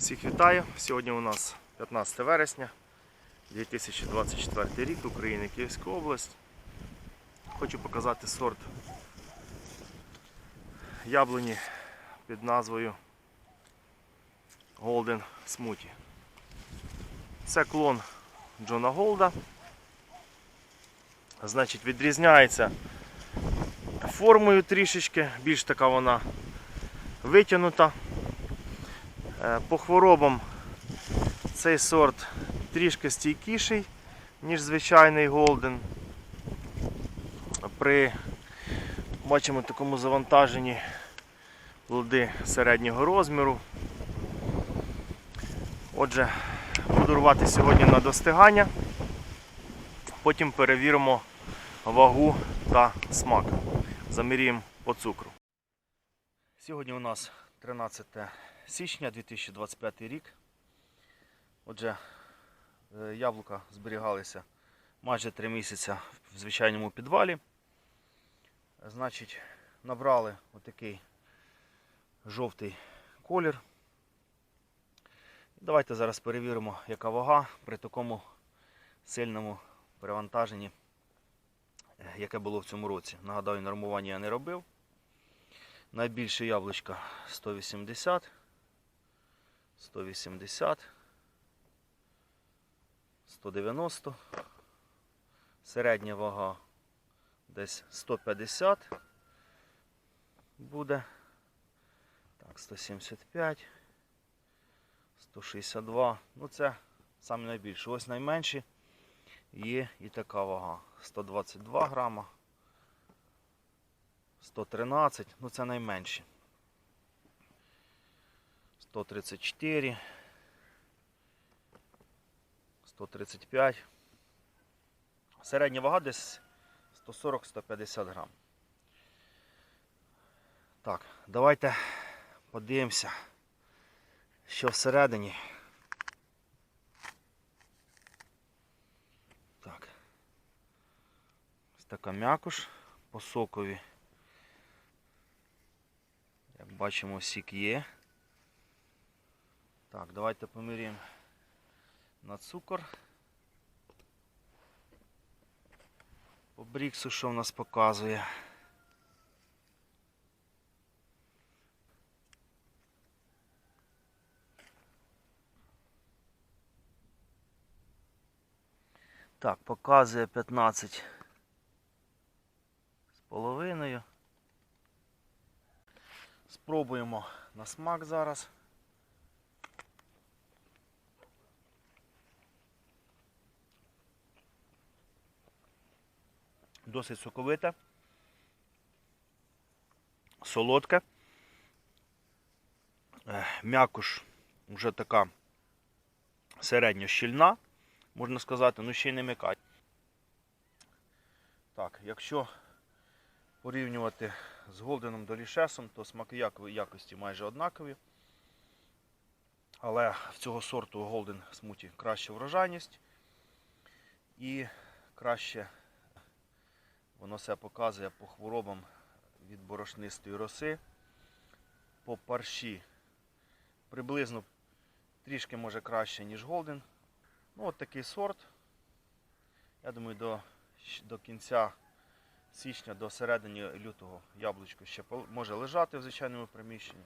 Всіх вітаю! Сьогодні у нас 15 вересня 2024 рік, Україна, Київська область. Хочу показати сорт яблуні під назвою Golden Smoothie. Це клон Джона Голда. Значить, відрізняється формою трішечки, більш така вона витягнута. Е, По хворобам цей сорт трішки стійкіший, ніж звичайний голден. При бачимо такому завантаженні плоди середнього розміру. Отже, буду рвати сьогодні на достигання. Потім перевіримо вагу та смак. Замірюємо по цукру. Сьогодні у нас 13 січня 2025 рік. Отже, е, яблука зберігалися майже 3 місяці в звичайному підвалі. Значить, набрали отакий жовтий колір. Давайте зараз перевіримо, яка вага при такому сильному перевантаженні, е, яке було в цьому році. Нагадаю, нормування я не робив. Найбільше яблучка 180, 180, 190, середня вага десь 150 буде. Так, 175, 162. Ну це саме найбільше. Ось найменші є і така вага. 122 грама. 113, ну це найменші. 134, 135. Середня вага десь 140-150 грам. Так, давайте подивимося, що всередині. Так. Ось така м'якуш по сокові. Як бачимо, сік є. Так, давайте поміряємо на цукор. По бріксу, що в нас показує. Так, показує 15 з половиною. Спробуємо на смак зараз. Досить соковите, солодке. Е, М'якуш вже така середньо щільна, можна сказати, ну ще й не м'яка. Так, якщо порівнювати з Голденом Долішесом, то смаки якості майже однакові. Але в цього сорту Golden Smoothie краща врожайність і краще воно все показує по хворобам від борошнистої роси. По парші приблизно трішки може краще, ніж Golden. Ну, от такий сорт. Я думаю, до, до кінця січня до середини лютого яблучко ще може лежати в звичайному приміщенні.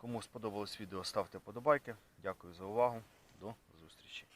Кому сподобалось відео, ставте подобайки. Дякую за увагу. До зустрічі.